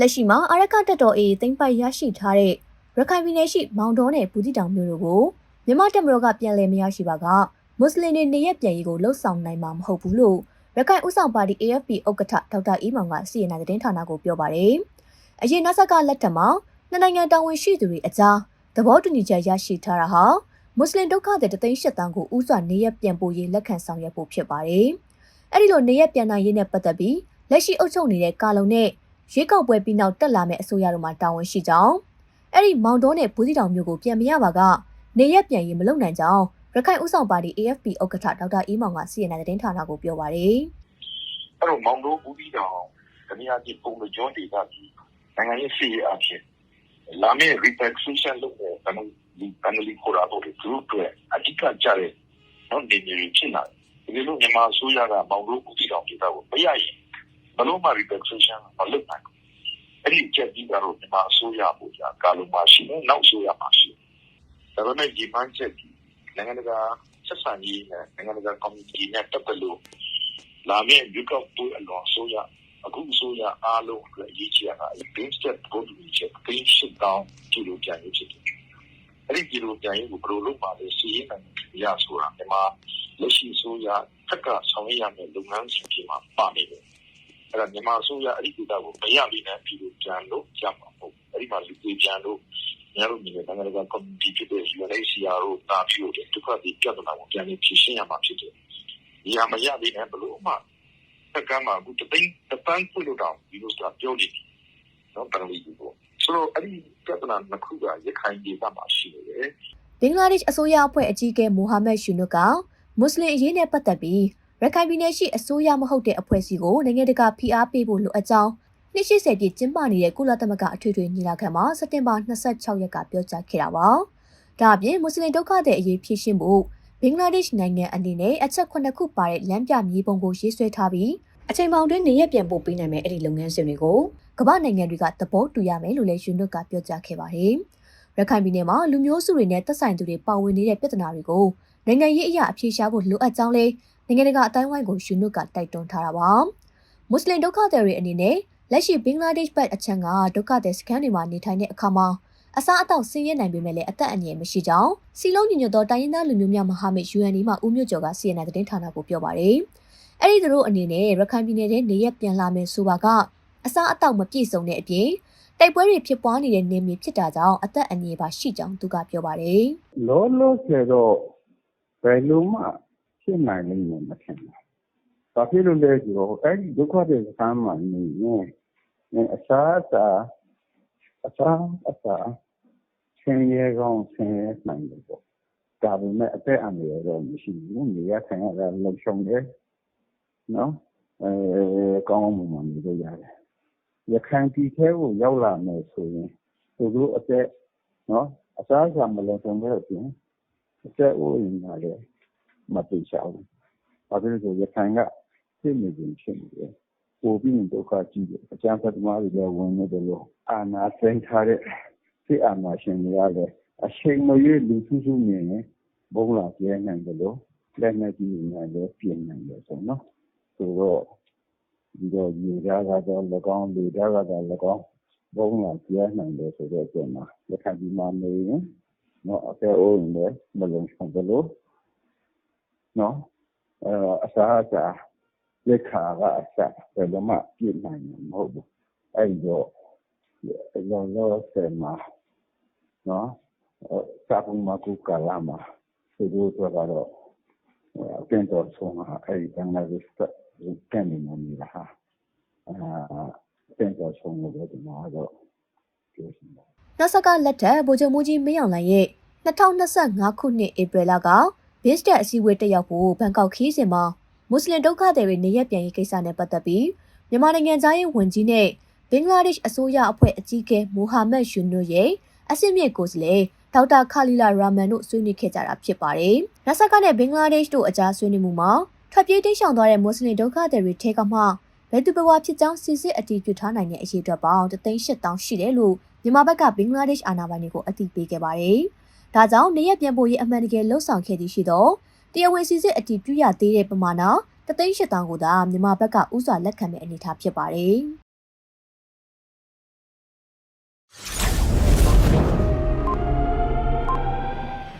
လက်ရှိမှာအာရကတက်တော်အေးသိမ့်ပိုက်ရရှိထားတဲ့ရခိုင်ပြည်နယ်ရှိမောင်တော်နဲ့ဘူးတီတောင်မြို့တို့ကိုမြန်မာတပ်မတော်ကပြန်လည်မရရှိပါကမွတ်စလင်တွေနေရက်ပြန်ရေးကိုလှုပ်ဆောင်နိုင်မှာမဟုတ်ဘူးလို့ရခိုင်ဥဆောင်ပါတီ AFP ဥက္ကဋ္ဌဒေါက်တာအီးမောင်ကစီရင်တဲ့သတင်းဌာနကိုပြောပါတယ်။အရင်နဆက်ကလက်ထက်မှာနှစ်နိုင်ငံတာဝန်ရှိသူတွေအကြားသဘောတူညီချက်ရရှိထားတာဟာမွတ်စလင်ဒုက္ခသည်တသိန်း၈တန်းကိုဥစွာနေရက်ပြန်ပို့ရေးလက်ခံဆောင်ရွက်ဖို့ဖြစ်ပါတယ်။အဲဒီလိုနေရက်ပြန်နိုင်ရေးနဲ့ပတ်သက်ပြီးလက်ရှိအုပ်ချုပ်နေတဲ့ကာလုံနဲ့ ရွေးကောက်ပွဲပြီးနောက်တက်လာမယ့်အစိုးရတို့မှာတာဝန်ရှိကြောင်းအဲ့ဒီမောင်တော်နဲ့ဘူးစီတောင်မျိုးကိုပြန်မရပါကနေရက်ပြန်ရင်မလုပ်နိုင်ကြောင်းရခိုင်ဥဆောင်ပါတီ AFP ဥက္ကဋ္ဌဒေါက်တာအီးမောင်ကစီရင်တဲ့သတင်းဌာနကိုပြောပါတယ်အဲ့တော့မောင်တို့ဦးပြီးတော့တနည်းအားဖြင့်ပုံမကျွန်းဒေသကြီးနိုင်ငံရေးစီရေးအဖြစ်လာမယ့် repatriation လုပ်တဲ့ဘယ်လိုဒီ family ခေါ်တာတော့သူတို့အတွက်အဓိကကြတဲ့နော်ဒီမျိုးဖြစ်လာတယ်ဒီလိုမြန်မာအစိုးရကမောင်တို့ဦးပြီးတော့ဒေသကိုမရရင် ဘယ်လိုမှ repatriation မလုပ်နိုင်ဘူးအဲ့ဒီချက်ကြီးကတော့မြန်မာအစိုးရကိုကြာကာလုံမှာရှိတယ်နောက်အစိုးရမှာရှိတယ်ဒါပေမဲ့ဒီမှန်ချက်ကြီးနိုင်ငံတကာဆက်ဆံရေးနဲ့နိုင်ငံတကာ community နဲ့တက်တယ်လို့လာမယ့်ရွေးကောက်ပွဲအလွန်အစိုးရအခုအစိုးရအားလုံးအတွက်အရေးကြီးတာက base step ဘုဒ္ဓမြစ်ချက် base shut down ကြည့်လို့ပြန်ရဖြစ်တယ်။အဲ့ဒီကြည့်လို့ပြန်ရင်ဘယ်လိုလုပ်ပါလဲစီးရင်နိုင်ရဆိုတာဒီမှာလက်ရှိအစိုးရထက်ကဆောင်ရွက်ရမယ့်လုပ်ငန်းစဉ်တွေမှာပါနေတယ်။ အဲ့ဒါမြန်မာအစိုးရအဲ့ဒီဒေသကိုမရနိုင်တဲ့ပြည်သူပြန်လို့ရမှာပေါ့။အဲ့ဒီမှာလူတွေပြန်လို့ညတို့မြင်တဲ့နိုင်ငံတကာ community ဖြစ်တဲ့ UNHCR တို့တာပြီးတော့ဒုက္ခသည်ပြဿနာကိုပြန်ပြီးဖြေရှင်းရမှာဖြစ်တယ်။ဒီဟာမရသေးတဲ့ဘလို့မှစကမ်းမှာအခုတသိန်းတပန်းဖွင့်လို့တောင်ဒီလိုဆိုတာပြောနေပြီနော်ပရမီကိုဆိုတော့အဲ့ဒီပြဿနာနှစ်ခုကရခိုင်ဒေသမှာရှိနေတယ်။ဘင်္ဂလားဒေ့ရှ်အစိုးရအဖွဲ့အကြီးအကဲမိုဟာမက်ရှူနုကမွတ်စလင်အရေးနဲ့ပတ်သက်ပြီး ရခိုင်ပြည်နယ်ရှိအစိုးရမဟုတ်တဲ့အဖွဲ့အစည်းကိုနိုင်ငံတကာဖိအားပေးဖို့လိုအပ်ကြောင်း280ပြည့်ကျင်းပနေတဲ့ကုလသမဂ္ဂအထွေထွေညီလာခံမှာစက်တင်ဘာ26ရက်ကပြောကြားခဲ့တာပါ။ဒါအပြင်မွတ်စလင်ဒုက္ခသည်အရေးဖြေရှင်းဖို့ဘင်္ဂလားဒေ့ရှ်နိုင်ငံအနေနဲ့အချက်9ခုပါတဲ့လမ်းပြမြေပုံကိုရေးဆွဲထားပြီးအချိန်ပေါင်းတွင်းနေရပြန်ပို့ပေးနိုင်မယ့်အဲ့ဒီလုပ်ငန်းစဉ်တွေကိုကမ္ဘာနိုင်ငံတွေကသဘောတူရမယ်လို့လည်းယူနွတ်ကပြောကြားခဲ့ပါတယ်။ရခိုင်ပြည်နယ်မှာလူမျိုးစုတွေနဲ့သက်ဆိုင်သူတွေပါဝင်နေတဲ့ပြဿနာတွေကိုနိုင်ငံရေးအရာအဖြေရှာဖို့လိုအပ်ကြောင်းလည်း နိုင်ငံတကာအတိုင်းအဝိုင်းကိုယူနွတ်ကတိုက်တွန်းထားတာပါ။မွတ်စလင်ဒုက္ခသည်တွေအနေနဲ့လက်ရှိဘင်္ဂလားဒေ့ရှ်ဘက်အချမ်းကဒုက္ခသည်စခန်းတွေမှာနေထိုင်တဲ့အခါမှာအစားအသောက်ဆင်းရဲနိုင်ပေမဲ့လည်းအသက်အန္တရာယ်မရှိကြောင်းစီလုံးညီညွတ်သောတိုင်းရင်းသားလူမျိုးများမဟာမိတ် UND မှဦးမြို့ကျော်က CNN သတင်းဌာနကိုပြောပါတယ်။အဲ့ဒီသူတို့အနေနဲ့ရခိုင်ပြည်နယ်ထဲနေရက်ပြန်လာမယ်ဆိုပါကအစားအသောက်မပြည့်စုံတဲ့အပြင်တိုက်ပွဲတွေဖြစ်ပွားနေတဲ့နေမြေဖြစ်တာကြောင့်အသက်အန္တရာယ်ပါရှိကြောင်းသူကပြောပါတယ်လောလောဆယ်တော့ဘယ်လိုမှ ဖြစ်နိုင်လိမ့်မယ်မထင်ဘူး။ဘာဖြစ်လို့လဲဆိုတော့အဲ့ဒီဒုက္ခတွေစမ်းမှနေရင်အစားအစာအစားအစာဆင်းရဲကောင်းဆင်းရဲနိုင်တယ်ပေါ့။ဒါပေမဲ့အသက်အန္တရာယ်တော့မရှိဘူး။နေရထိုင်ရတာလုံခြုံတယ်။နော်အဲကောင်းကောင်းမွန်မွန်နေလို့ရတယ်။ရခိုင်ပြည်ထဲကိုရောက်လာမယ်ဆိုရင်သူတို့အသက်နော်အစားအစာမလုံခြုံတဲ့အပြင်အသက်အိုးအိမ်ကလည်း မသိချဘူး။ဘာဖြစ်လို့လဲဆိုရခိုင်ကစစ်မြေပြင်ဖြစ်နေတယ်။ပိုပြီးရင်ဒုက္ခကြီးတယ်။အကြမ်းဖက်သမားတွေလည်းဝင်နေတယ်လို့အာဏာသိမ်းထားတဲ့စစ်အာဏာရှင်တွေကလည်းအချိန်မရွေးလူစုစုမြင်ရင်ဘုံလာကျဲနိုင်တယ်လို့လက်နက်ကြီးတွေနဲ့လည်းပြင်နိုင်တယ်ဆိုနော်။ဆိုတော့ဒီတော့ရေဓာတ်ကတော့၎င်းလေဓာတ်ကတော့၎င်းဘုံလာကျဲနိုင်တယ်ဆိုတော့ကျွန်တော်ရခိုင်ပြည်မှာနေရင်နော်အသက်အိုးရင်လည်းမလုံခြုံဘူးလို့ နော်အဲအစားအစာလက်ခါကအစားဘယ်လိုမှပြည့်နိုင်မှာမဟုတ်ဘူးအဲ့တော့လောလောဆယ်မှာနော်စာပုံမှာကုကလာမှာသူတို့ကတော့အပြင်တော်ဆုံးဟာအဲ့ဒီဘင်္ဂလားဒေ့ရှ်ကန်နေမှာနေတာဟာအာအပြင်တော်ဆုံးလို့ဒီမှာတော့ပြောရှင်ပါ။နောက်ဆက်ကလက်ထက်ဗိုလ်ချုပ်မူကြီးမင်းအောင်လှိုင်ရဲ့2025ခုနှစ်ဧပြီလက ဘစ်စတက်အစည်းအဝေးတက်ရောက်ဖို့ဘန်ကောက်ခီးစဉ်မှာမွတ်စလင်ဒုက္ခသည်တွေနေရက်ပြန်ရေးကိစ္စနဲ့ပတ်သက်ပြီးမြန်မာနိုင်ငံသားရေးဝန်ကြီးနဲ့ဘင်္ဂလားဒေ့ရှ်အစိုးရအဖွဲ့အကြီးအကဲမိုဟာမက်ယူနွရဲ့အဆင့်မြင့်ကိုယ်စားလှယ်ဒေါက်တာခါလီလာရာမန်တို့ဆွေးနွေးခဲ့ကြတာဖြစ်ပါတယ်။နဆက်ကနဲ့ဘင်္ဂလားဒေ့ရှ်တို့အကြားဆွေးနွေးမှုမှာထွက်ပြေးတိမ်းရှောင်သွားတဲ့မွတ်စလင်ဒုက္ခသည်တွေထဲကမှဘယ်သူဘဝဖြစ်ကြောင်းစစ်စစ်အတည်ပြုထားနိုင်တဲ့အရေးအတွက်ပေါင်း3,800ရှိတယ်လို့မြန်မာဘက်ကဘင်္ဂလားဒေ့ရှ်အာဏာပိုင်တွေကိုအသိပေးခဲ့ပါတယ်။ ဒါကြောင့်နေရပြန်ပို့ရေးအမှန်တကယ်လှုပ်ဆောင်ခဲ့သည်ရှိသောတရားဝင်စစ်စစ်အတည်ပြုရသေးတဲ့ပမာဏ3,800ကိုသာမြန်မာဘက်ကဥစွာလက်ခံတဲ့အနေအထားဖြစ်ပါတယ်။